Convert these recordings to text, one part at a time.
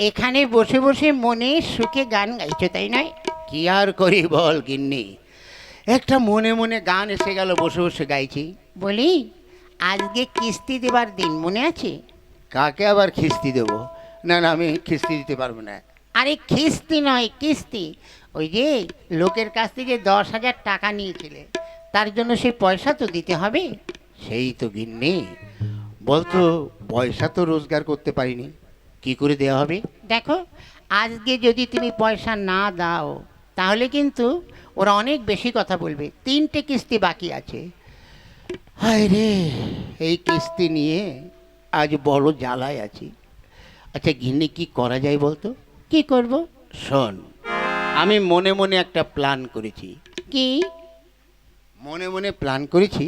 এখানে বসে বসে মনে সুখে গান গাইছো তাই নয়? কি আর করি বল গিন্নি? একটা মনে মনে গান এসে গেল বসে বসে গাইছি। বলি আজকে কিস্তি দেবার দিন মনে আছে? কাকে আবার খিস্তি দেবো? না না আমি কিস্তি দিতে পারব না। আরে কিস্তি নয় কিস্তি। ওই যে লোকের কাছ থেকে দশ হাজার টাকা নিয়েছিলে তার জন্য সেই পয়সা তো দিতে হবে? সেই তো গিন্নি। বলতো পয়সা তো রোজগার করতে পারিনি। কি করে দেওয়া হবে? দেখো আজকে যদি তুমি পয়সা না দাও তাহলে কিন্তু ওরা অনেক বেশি কথা বলবে। তিনটে কিস্তি বাকি আছে। হায় রে এই কিস্তি নিয়ে আজ বড় জ্বালায় আছি। আচ্ছা ঘিন্নি কি করা যায় বলতো? কি করব? শোন আমি মনে মনে একটা প্ল্যান করেছি। কি? মনে মনে প্ল্যান করেছি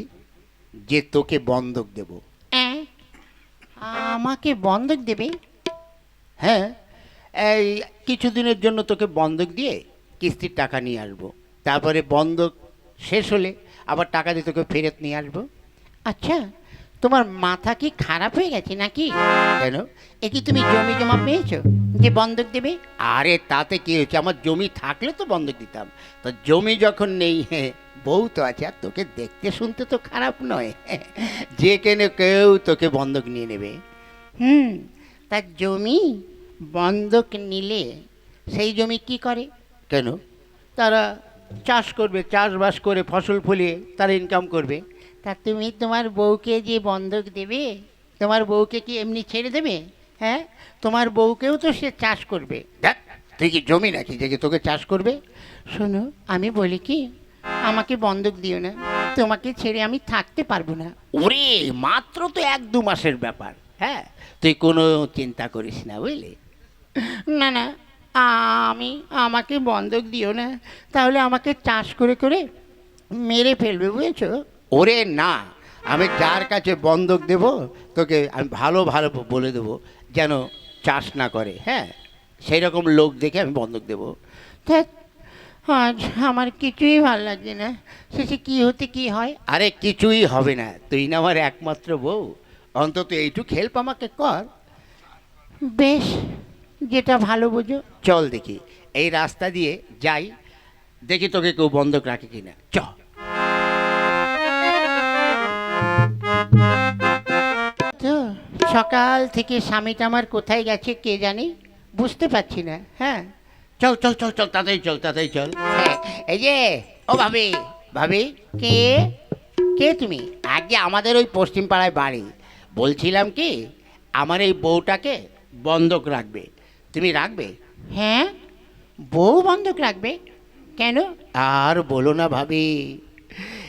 যে তোকে বন্ধক দেব। আমাকে বন্ধক দেবে? হ্যাঁ এই কিছুদিনের জন্য তোকে বন্ধক দিয়ে কিস্তির টাকা নিয়ে আসব। তারপরে বন্ধক শেষ হলে আবার টাকা দিয়ে তোকে ফেরত নিয়ে আসব। আচ্ছা তোমার মাথা কি খারাপ হয়ে গেছে নাকি? কেন? এ কি তুমি জমি জমা পেয়েছ যে বন্ধক দেবে? আরে তাতে কি হয়েছে? আমার জমি থাকলে তো বন্ধক দিতাম। তো জমি যখন নেই হ্যাঁ বউ তো আছে, আর তোকে দেখতে শুনতে তো খারাপ নয়। যে কেন কেউ তোকে বন্ধক নিয়ে নেবে? হুম তার জমি বন্ধক নিলে সেই জমি কি করে? কেন? তারা চাষ করবে চাষবাস করে ফসল ফলিয়ে তারা ইনকাম করবে। তা তুমি তোমার বউকে যে বন্ধক দেবে তোমার বউকে কি এমনি ছেড়ে দেবে? হ্যাঁ? তোমার বউকেও তো সে চাষ করবে। দেখ তুই কি জমি নাকি যে তোকে চাষ করবে? শোনো আমি বলি কি আমাকে বন্ধক দিও না। তোমাকে ছেড়ে আমি থাকতে পারব না। ওরে মাত্র তো এক দু মাসের ব্যাপার। হ্যাঁ? তুই কোনো চিন্তা করিস না বুঝলি? না না আমি আমাকে বন্ধক দিও না। তাহলে আমাকে চাষ করে করে মেরে ফেলবে বুঝেছ? ওরে না আমি যার কাছে বন্ধক দেব? তোকে আমি ভালো ভালো বলে দেবো যেন চাষ না করে হ্যাঁ? সেই রকম লোক দেখে আমি বন্ধক দেবো। আজ আমার কিছুই ভালো লাগছে না। শেষে কি হতে কি হয়? আরে কিছুই হবে না তুই না আমার একমাত্র বউ। অন্তত এইটুক হেল্প আমাকে কর। বেশ যেটা ভালো বোঝো। চল দেখি এই রাস্তা দিয়ে যাই দেখি তোকে কেউ বন্ধক রাখে কিনা। চ তো সকাল থেকে স্বামীটা আমার কোথায় গেছে কে জানি বুঝতে পারছি না হ্যাঁ? চল চল চল চল তাড়াতাড়ি চল তাড়াতাড়ি চল। হ্যাঁ এই যে ও ভাবি ভাবি। কে? কে তুমি? আগে আমাদের ওই পশ্চিম পাড়ায় বাড়ি বলছিলাম কি আমার এই বউটাকে বন্ধক রাখবে। তুমি রাখবে? হ্যাঁ। বউ বন্ধক রাখবে? কেন? আর বলো না ভাবি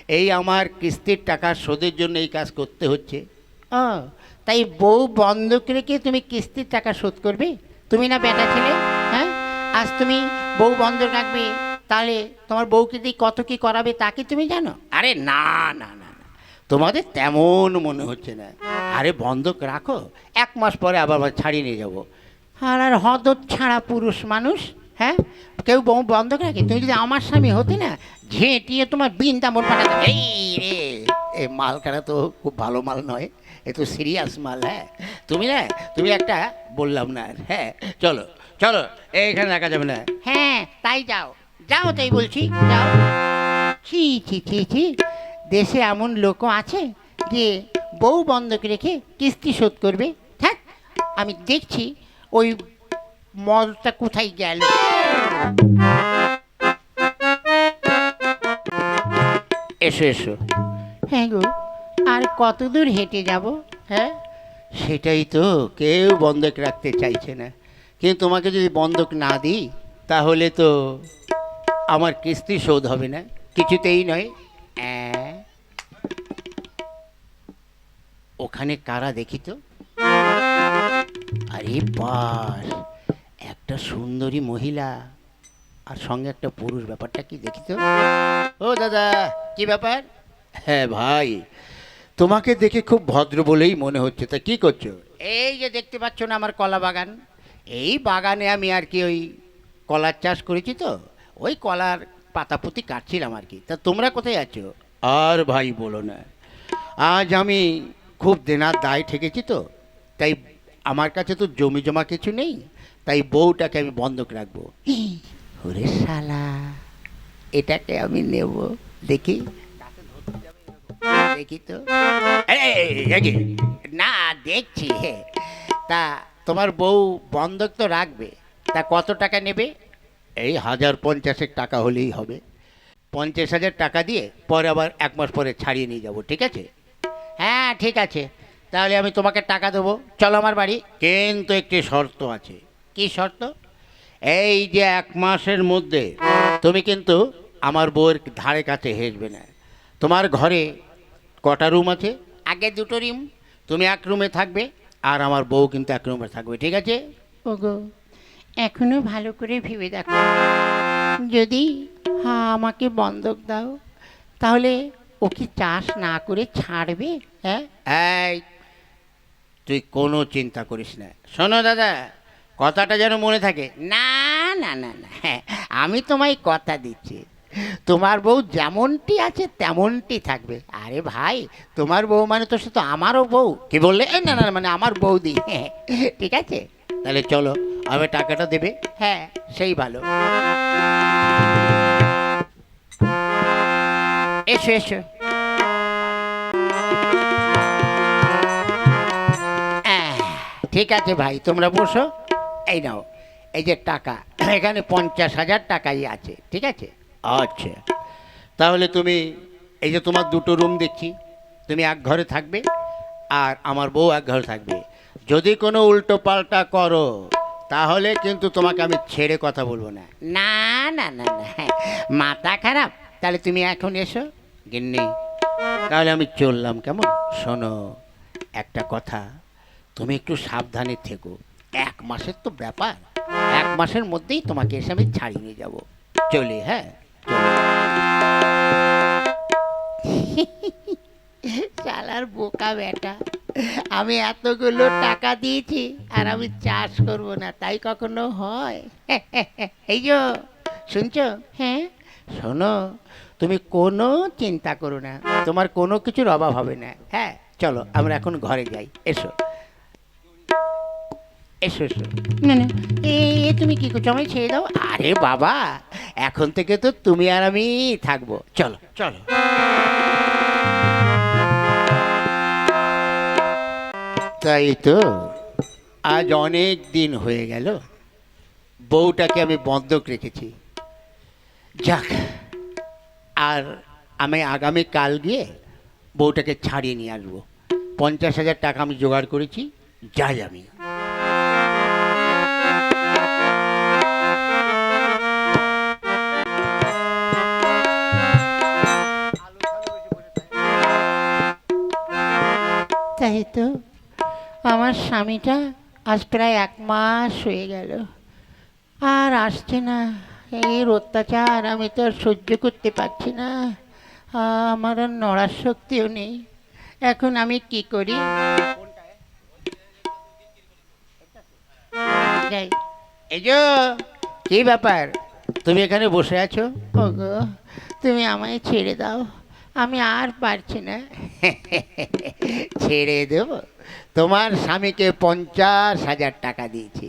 এই আমার কিস্তির টাকা শোধের জন্য এই কাজ করতে হচ্ছে। ও তাই বউ বন্ধক রেখে তুমি কিস্তির টাকা শোধ করবে? তুমি না বেটা ছেলে হ্যাঁ? আজ তুমি বউ বন্ধক রাখবে তাহলে তোমার বউকে দিয়ে কত কি করাবে তা কি তুমি জানো? আরে না না না তোমাদের তেমন মনে হচ্ছে না। আরে বন্ধক রাখো এক মাস পরে আবার আবার ছাড়িয়ে নিয়ে যাব। আর আর হদ ছাড়া পুরুষ মানুষ হ্যাঁ? কেউ বউ বন্ধক রাখে? তুমি যদি আমার স্বামী হতে না ঝেঁটিয়ে তোমার বিনটা মন পাঠাতে এই রে এই মালখানা তো খুব ভালো মাল নয় এ তো সিরিয়াস মাল হ্যাঁ? তুমি না তুমি একটা বললাম না হ্যাঁ? চলো চলো এইখানে রাখা যাবে না। হ্যাঁ তাই যাও। যাও তাই বলছি যাও। ছি ছি ছি ছি। দেশে এমন লোকও আছে যে বউ বন্ধক রেখে কিস্তি শোধ করবে। হ্যাঁ আমি দেখছি ওই মলটা কোথায় গেল? এসো এসো। হ্যাঁ গো আর কত দূর হেঁটে যাব হ্যাঁ? সেটাই তো কেউ বন্ধক রাখতে চাইছে না। কিন্তু তোমাকে যদি বন্ধক না দিই তাহলে তো আমার কিস্তি শোধ হবে না কিছুতেই নয়। ওখানে কারা দেখি তো? আরে বাস একটা সুন্দরী মহিলা আর সঙ্গে একটা পুরুষ ব্যাপারটা কি দেখি তো? ও দাদা কি ব্যাপার? হ্যাঁ ভাই তোমাকে দেখে খুব ভদ্র বলেই মনে হচ্ছে তা কি করছ? এই যে দেখতে পাচ্ছ না আমার কলা বাগান এই বাগানে আমি আর কি ওই কলার চাষ করেছি তো ওই কলার পাতা পাতাপুতি কাটছিলাম আর কি তা তোমরা কোথায় আছো? আর ভাই বলো না আজ আমি খুব দেনার দায় ঠেকেছি তো তাই আমার কাছে তো জমি জমা কিছু নেই, তাই বউটাকে আমি বন্ধক রাখব। ওরে শালা, এটাকে আমি নেব। দেখি দেখি তো? না, দেখছি। তা তোমার বউ বন্ধক তো রাখবে, তা কত টাকা নেবে? এই হাজার পঞ্চাশেক টাকা হলেই হবে। পঞ্চাশ হাজার টাকা দিয়ে পরে আবার এক মাস পরে ছাড়িয়ে নিয়ে যাব, ঠিক আছে? হ্যাঁ ঠিক আছে। তাহলে আমি তোমাকে টাকা দেবো। চলো আমার বাড়ি। কিন্তু একটি শর্ত আছে। কি শর্ত? এই যে এক মাসের মধ্যে তুমি কিন্তু আমার বউয়ের ধারে কাছে হেসবে না। তোমার ঘরে কটা রুম আছে? আগে দুটো রুম। তুমি এক রুমে থাকবে আর আমার বউ কিন্তু এক রুমে থাকবে ঠিক আছে? ওগো এখনও ভালো করে ভেবে দেখো। যদি হ্যাঁ আমাকে বন্ধক দাও তাহলে ও কি চাষ না করে ছাড়বে হ্যাঁ? এই তুই কোনো চিন্তা করিস না। শোনো দাদা কথাটা যেন মনে থাকে। না না না না হ্যাঁ, আমি তোমায় কথা দিচ্ছি। তোমার বউ যেমনটি আছে তেমনটি থাকবে। আরে ভাই তোমার বউ মানে তো সে তো আমারও বউ। কি বললে? এই না না মানে আমার বৌদি। হ্যাঁ, ঠিক আছে? তাহলে চলো আমি টাকাটা দেবে। হ্যাঁ সেই ভালো। এসো এসো। ঠিক আছে ভাই তোমরা বসো। এই নাও এই যে টাকা এখানে পঞ্চাশ হাজার টাকাই আছে ঠিক আছে? আচ্ছা তাহলে তুমি এই যে তোমার দুটো রুম দেখছি তুমি এক ঘরে থাকবে আর আমার বউ এক ঘরে থাকবে। যদি কোনো উল্টো পাল্টা করো তাহলে কিন্তু তোমাকে আমি ছেড়ে কথা বলব না। না না না না মাথা খারাপ। তাহলে তুমি এখন এসো গিন্নি। তাহলে আমি চললাম কেমন? শোনো একটা কথা তুমি একটু সাবধানে থেকো। এক মাসের তো ব্যাপার। এক মাসের মধ্যেই তোমাকে এসে আমি ছাড়িয়ে নিয়ে যাব। চলে হ্যাঁ? চালার বোকা বেটা আমি এতগুলো টাকা দিয়েছি আর আমি চাষ করব না তাই কখনো হয়? এই যে শুনছো? হ্যাঁ। শোনো তুমি কোনো চিন্তা করো না তোমার কোনো কিছুর অভাব হবে না। হ্যাঁ চলো আমরা এখন ঘরে যাই এসো। এসো এসো। না না এ এ তুমি কি করছ? আমায় ছেড়ে দাও। আরে বাবা এখন থেকে তো তুমি আর আমি থাকব। চলো চলো। তাই তো আজ অনেক দিন হয়ে গেল। বউটাকে আমি বন্ধক রেখেছি। যাক আর আমি আগামী কাল গিয়ে বউটাকে ছাড়িয়ে নিয়ে আসব। পঞ্চাশ হাজার টাকা আমি জোগাড় করেছি যাই আমি। আমার স্বামীটা আজ প্রায় এক মাস হয়ে গেল। আর আসছে না। এর অত্যাচার আমি তো আর সহ্য করতে পারছি না। আমার আর নড়ার শক্তিও নেই। এখন আমি কি করি? যাই। এই যে কি ব্যাপার? তুমি এখানে বসে আছো? ওগো তুমি আমায় ছেড়ে দাও। আমি আর পারছি না। ছেড়ে দেব। তোমার স্বামীকে পঞ্চাশ হাজার টাকা দিয়েছি।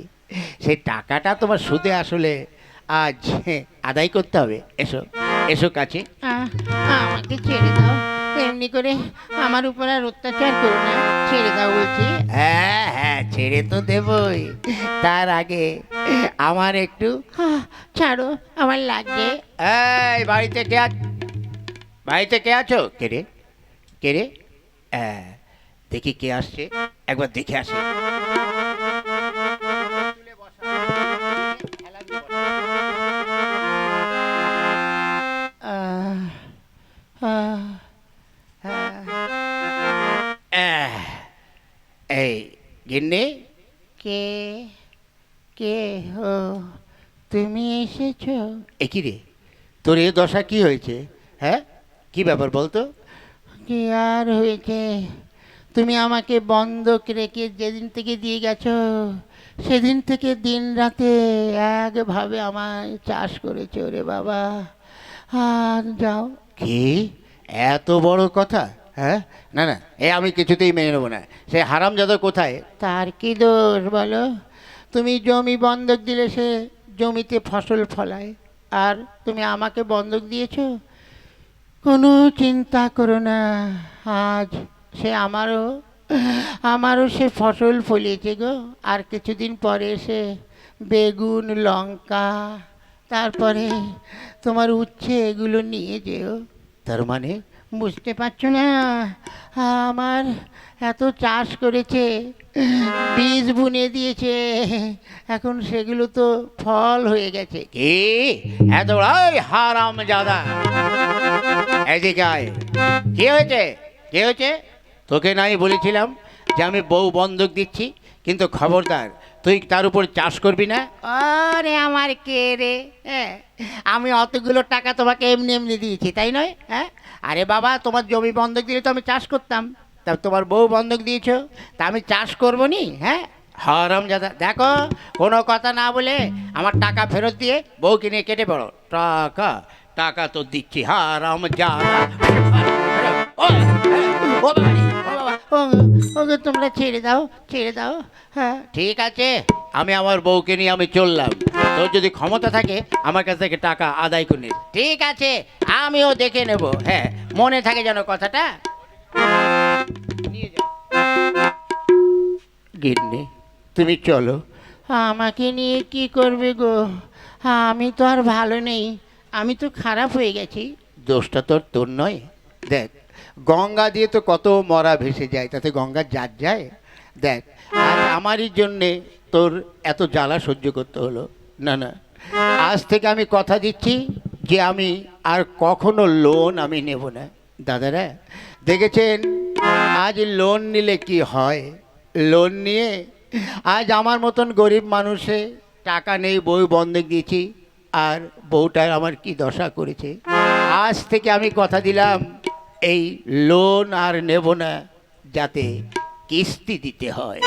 সেই টাকাটা তোমার সুদে আসলে আজ আদায় করতে হবে। এসো এসো কাছে। আমাকে ছেড়ে দাও। এমনি করে আমার উপর আর অত্যাচার করো না। ছেড়ে দাও বলছি। হ্যাঁ হ্যাঁ ছেড়ে তো দেবই। তার আগে আমার একটু ছাড়ো আমার লাগবে। এই বাড়িতে কে আছ বাড়িতে কে আছো? কে রে? কে রে? দেখি কে আসছে। একবার দেখে আসি। এই গিন্নি? কে কে ও তুমি এসেছ? এ কি রে? তোর এ দশা কি হয়েছে? হ্যাঁ? কি ব্যাপার বলতো? কি আর হয়েছে? তুমি আমাকে বন্ধক রেখে যেদিন থেকে দিয়ে গেছো সেদিন থেকে দিন রাতে একভাবে আমায় চাষ করেছ রে বাবা। আর যাও। কি? এত বড় কথা? হ্যাঁ? না না এ আমি কিছুতেই মেনে নেব না। সে হারাম যাদব কোথায়? তার কি দোষ বলো? তুমি জমি বন্ধক দিলে সে জমিতে ফসল ফলায়। আর তুমি আমাকে বন্ধক দিয়েছ? কোনো চিন্তা করো না। আজ সে আমারও আমারও সে ফসল ফলিয়েছে গো। আর কিছুদিন পরে সে বেগুন, লঙ্কা, তারপরে তোমার উচ্ছে এগুলো নিয়ে যেও। তার মানে? বুঝতে পারছ না? আমার এত চাষ করেছে, বীজ বুনে দিয়েছে, এখন সেগুলো তো ফল হয়ে গেছে। কি? এত হারাম জাদা। এদিকে আয়। কি হয়েছে? কি হয়েছে? তোকে নাই বলেছিলাম যে আমি বউ বন্ধক দিচ্ছি, কিন্তু খবরদার তুই তার উপর চাষ করবি না? আরে আমার কে রে? হ্যাঁ আমি অতগুলো টাকা তোমাকে এমনি এমনি দিয়েছি তাই নয়? হ্যাঁ আরে বাবা তোমার জমি বন্ধক দিলে তো আমি চাষ করতাম। তা তোমার বউ বন্ধক দিয়েছ তা আমি চাষ করব নি হ্যাঁ? হারাম জাদা। দেখো কোনো কথা না বলে আমার টাকা ফেরত দিয়ে বউ কিনে কেটে পড়ো। টাকা টাকা তো দিচ্ছি হরম যা ও, ও বাবা ও বাবা। ওকে তোমরা ছেড়ে দাও ছেড়ে দাও হ্যাঁ। ঠিক আছে আমি আমার বউকে নিয়ে আমি চললাম। তোর যদি ক্ষমতা থাকে আমার কাছ থেকে টাকা আদায় করে নিস ঠিক আছে আমিও দেখে নেব হ্যাঁ মনে থাকে যেন কথাটা। নিয়ে গিন্নি তুমি চলো। আমাকে নিয়ে কি করবে গো? আমি তো আর ভালো নেই। আমি তো খারাপ হয়ে গেছি। দোষটা তোর তোর নয়। দেখ গঙ্গা দিয়ে তো কত মরা ভেসে যায়, তাতে গঙ্গা জাত যায়? দেখ, আর আমারই জন্যে তোর এত জ্বালা সহ্য করতে হলো। না না। আজ থেকে আমি কথা দিচ্ছি যে আমি আর কখনো লোন আমি নেব না। দাদারা, দেখেছেন? আজ লোন নিলে কি হয়? লোন নিয়ে আজ আমার মতন গরিব মানুষে টাকা নেই বই বন্ধক দিয়েছি আর বউটার আমার কি দশা করেছে? আজ থেকে আমি কথা দিলাম এই লোন আর নেব না যাতে কিস্তি দিতে হয়।